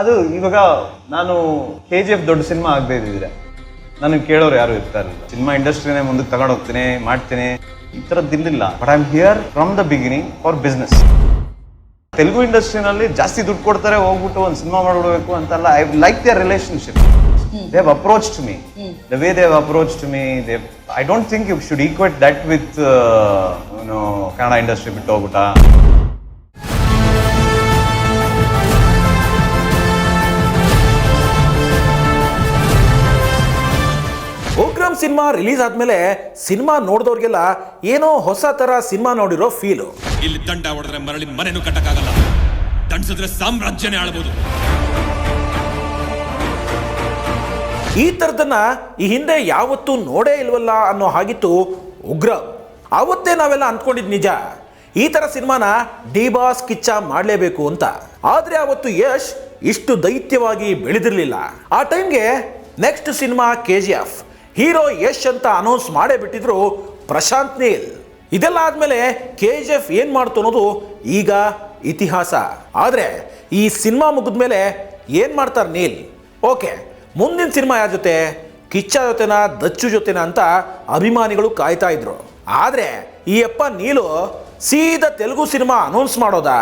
ಅದು ಇವಾಗ ನಾನು ಕೆ ಜಿ ಎಫ್ ದೊಡ್ಡ ಸಿನಿಮಾ ಆಗದೆ ಇದ್ದಿದ್ರೆ. ನನಗೆ ಕೇಳೋರು ಯಾರು ಇರ್ತಾ ಇರಲಿಲ್ಲ. ಸಿನಿಮಾ ಇಂಡಸ್ಟ್ರಿನೇ ಮುಂದಕ್ಕೆ ತಗೊಂಡು ಹೋಗ್ತೀನಿ ಮಾಡ್ತೀನಿ. ಈ ಥರದ್ದಿಲ್ಲ but I am here from the beginning for business Telugu ಇಂಡಸ್ಟ್ರಿನಲ್ಲಿ ಜಾಸ್ತಿ ದುಡ್ಡು ಕೊಡ್ತಾರೆ ಹೋಗ್ಬಿಟ್ಟು ಒಂದು ಸಿನಿಮಾ ಮಾಡ್ಬಿಡ್ಬೇಕು ಅಂತಲ್ಲ I like their relationship they have approach to me the way they've approach to me they I don't think you should equate that with Kannada industry ಬಿಟ್ಟು ಹೋಗ್ಬಿಟ್ಟ. Cinema release ಆದ್ಮೇಲೆ ಸಿನಿಮಾ ನೋಡಿದವ್ರಿಗೆಲ್ಲ ಏನೋ ಹೊಸ ತರ ಸಿನಿಮಾ ನೋಡಿರೋ ಫೀಲು. ಇಲ್ಲಿ ದಂಡ ಹೊಡೆದ್ರೆ ಮರಳಿ ಮನೆನೂ ಕಟ್ಟಕ್ಕಾಗಲ್ಲ. ದಂಡಿಸಿದ್ರೆ ಸಾಮ್ರಾಜ್ಯನೇ ಆಳ್ಬೋದು. ಈ ಥರದನ್ನ ಈ ಹಿಂದೆ ಯಾವತ್ತೂ ನೋಡೇ ಇಲ್ವಲ್ಲ ಅನ್ನೋ ಹಾಗಿತ್ತು ಉಗ್ರ. ಅವತ್ತೇ ನಾವೆಲ್ಲ ಅಂದ್ಕೊಂಡಿದ್ ನಿಜ. ಈ ಥರ ಸಿನಿಮಾನ ಡಿ ಬಾಸ್ ಕಿಚ್ಚ ಮಾಡಲೇಬೇಕು ಅಂತ. ಆದರೆ ಅವತ್ತು ಯಶ್ ಇಷ್ಟು ದೈತ್ಯವಾಗಿ ಬೆಳೆದಿರಲಿಲ್ಲ. ಆ ಟೈಮ್ಗೆ next cinema K G F hero Yash ಅಂತ ಅನೌನ್ಸ್ ಮಾಡೇ ಬಿಟ್ಟಿದ್ರು ಪ್ರಶಾಂತ್ ನೀಲ್. ಇದೆಲ್ಲ ಆದಮೇಲೆ ಕೆ ಜಿ ಎಫ್ ಏನು ಮಾಡ್ತು ಅನ್ನೋದು ಈಗ ಇತಿಹಾಸ. ಆದರೆ ಈ ಸಿನಿಮಾ ಮುಗಿದ ಮೇಲೆ ಏನು ಮಾಡ್ತಾರೆ ನೀಲ್? ಓಕೆ, ಮುಂದಿನ ಸಿನಿಮಾ ಯಾರ ಜೊತೆ? ಕಿಚ್ಚ ಜೊತೆನ, ದಚ್ಚು ಜೊತೆನ ಅಂತ ಅಭಿಮಾನಿಗಳು ಕಾಯ್ತಾ ಇದ್ರು. ಆದರೆ ಈ ಅಪ್ಪ ನೀಲು ಸೀದಾ ತೆಲುಗು ಸಿನಿಮಾ ಅನೌನ್ಸ್ ಮಾಡೋದಾ?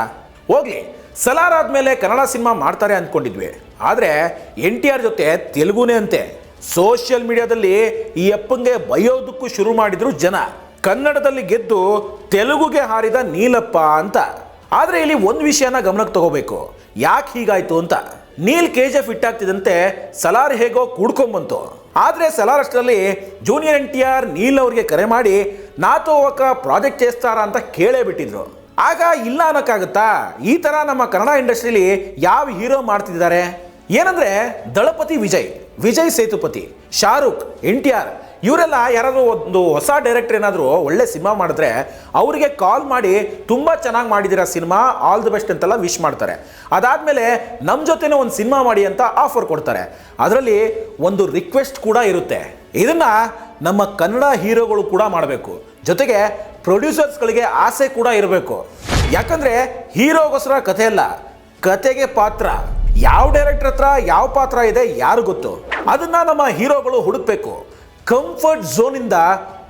ಹೋಗ್ಲಿ, ಸಲಾರ್ ಆದ್ಮೇಲೆ ಕನ್ನಡ ಸಿನಿಮಾ ಮಾಡ್ತಾರೆ ಅಂದ್ಕೊಂಡಿದ್ವಿ ಆದರೆ ಎನ್ ಟಿ ಆರ್ ಜೊತೆ ತೆಲುಗುನೇ ಅಂತೆ. ಸೋಷಿಯಲ್ ಮೀಡಿಯಾದಲ್ಲಿ ಈ ಅಪ್ಪಂಗೆ ಬಯೋದಕ್ಕೂ ಶುರು ಮಾಡಿದ್ರು ಜನ. ಕನ್ನಡದಲ್ಲಿ ಗೆದ್ದು ತೆಲುಗುಗೆ ಹಾರಿದ ನೀಲಪ್ಪ ಅಂತ. ಆದರೆ ಇಲ್ಲಿ ಒಂದು ವಿಷಯನ ಗಮನಕ್ಕೆ ತಗೋಬೇಕು. ಯಾಕೆ ಹೀಗಾಯಿತು ಅಂತ. ನೀಲ್ ಕೆ ಜಿ ಫಿಟ್ ಆಗ್ತಿದಂತೆ ಸಲಾರ್ ಹೇಗೋ ಕೂಡ್ಕೊಂಬಂತು. ಆದರೆ ಸಲಾರ್ ಅಷ್ಟರಲ್ಲಿ junior N T R Neel ಅವ್ರಿಗೆ ಕರೆ ಮಾಡಿ, ನಾತು ಒಕ್ಕ ಪ್ರಾಜೆಕ್ಟ್ ಚೇಸ್ತಾರಾ ಅಂತ ಕೇಳೇ ಬಿಟ್ಟಿದ್ರು. ಆಗ ಇಲ್ಲ ಅನ್ನೋಕ್ಕಾಗುತ್ತಾ? ಈ ಥರ ನಮ್ಮ ಕನ್ನಡ ಇಂಡಸ್ಟ್ರಿಲಿ ಯಾವ ಹೀರೋ ಮಾಡ್ತಿದ್ದಾರೆ? ಏನಂದರೆ Thalapathy Vijay. Vijay Sethupathi, Shahrukh N T R ಇವರೆಲ್ಲ ಯಾರಾದರೂ ಒಂದು ಹೊಸ ಡೈರೆಕ್ಟರ್ ಏನಾದರೂ ಒಳ್ಳೆ ಸಿನಿಮಾ ಮಾಡಿದ್ರೆ ಅವರಿಗೆ ಕಾಲ್ ಮಾಡಿ ತುಂಬ ಚೆನ್ನಾಗಿ ಮಾಡಿದಿರ ಸಿನಿಮಾ ಆಲ್ ದಿ ಬೆಸ್ಟ್ ಅಂತೆಲ್ಲ ವಿಶ್ ಮಾಡ್ತಾರೆ. ಅದಾದಮೇಲೆ ನಮ್ಮ ಜೊತೆನೇ ಒಂದು ಸಿನಿಮಾ ಮಾಡಿ ಅಂತ ಆಫರ್ ಕೊಡ್ತಾರೆ. ಅದರಲ್ಲಿ ಒಂದು ರಿಕ್ವೆಸ್ಟ್ ಕೂಡ ಇರುತ್ತೆ. ಇದನ್ನು ನಮ್ಮ ಕನ್ನಡ ಹೀರೋಗಳು ಕೂಡ ಮಾಡಬೇಕು. ಜೊತೆಗೆ ಪ್ರೊಡ್ಯೂಸರ್ಸ್ಗಳಿಗೆ ಆಸೆ ಕೂಡ ಇರಬೇಕು. ಯಾಕಂದರೆ ಹೀರೋಗೋಸ್ಕರ ಕಥೆ ಅಲ್ಲ ಕತೆಗೆ ಪಾತ್ರ. ಯಾವ ಡೈರೆಕ್ಟರ್ ಹತ್ರ, ಯಾವ ಪಾತ್ರ ಇದೆ, ಯಾರು ಗೊತ್ತು? ಅದನ್ನ ನಮ್ಮ ಹೀರೋಗಳು ಹುಡುಕ್ಬೇಕು. ಕಂಫರ್ಟ್ ಝೋನಿಂದ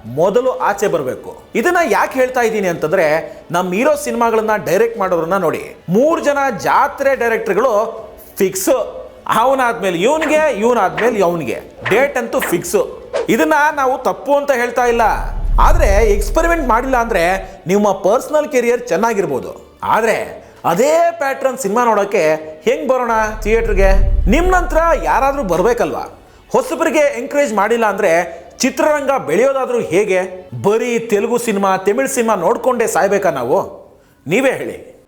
ಮೊದಲು ಆಚೆ ಬರಬೇಕು. ಇದನ್ನ ಯಾಕೆ ಹೇಳ್ತಾ ಇದ್ದೀನಿ ಅಂತಂದ್ರೆ ನಮ್ಮ ಹೀರೋ ಸಿನಿಮಾಗಳನ್ನ ಡೈರೆಕ್ಟ್ ಮಾಡೋರನ್ನ ನೋಡಿ. ಮೂರು ಜನ ಜಾತ್ರೆ ಡೈರೆಕ್ಟರ್ಗಳು ಫಿಕ್ಸ್ ಅವನಾದ್ಮೇಲೆ ಇವನಿಗೆ, ಇವನಾದ್ಮೇಲೆ ಅವನಿಗೆ. ಡೇಟ್ ಅಂತೂ ಫಿಕ್ಸು ಇದನ್ನ ನಾವು ತಪ್ಪು ಅಂತ ಹೇಳ್ತಾ ಇಲ್ಲ. ಆದರೆ ಎಕ್ಸ್ಪೆರಿಮೆಂಟ್ ಮಾಡಿಲ್ಲ ಅಂದ್ರೆ ನಿಮ್ಮ ಪರ್ಸನಲ್ ಕೆರಿಯರ್ ಚೆನ್ನಾಗಿರ್ಬೋದು. ಆದರೆ, ಅದೇ ಪ್ಯಾಟ್ರನ್ ಸಿನಿಮಾ ನೋಡೋಕ್ಕೆ ಹೆಂಗ್ ಬರೋಣ ಥಿಯೇಟ್ರಿಗೆ ನಿಮ್ಮ ನಂತರ ಯಾರಾದರೂ ಬರಬೇಕಲ್ವಾ? ಹೊಸಬರಿಗೆ ಎಂಕರೇಜ್ ಮಾಡಿಲ್ಲ ಅಂದರೆ ಚಿತ್ರರಂಗ ಬೆಳೆಯೋದಾದರೂ ಹೇಗೆ? ಬರೀ ತೆಲುಗು ಸಿನಿಮಾ, ತಮಿಳು ಸಿನಿಮಾ ನೋಡಿಕೊಂಡೇ ಸಾಯ್ಬೇಕಾ ನಾವು? ನೀವೇ ಹೇಳಿ.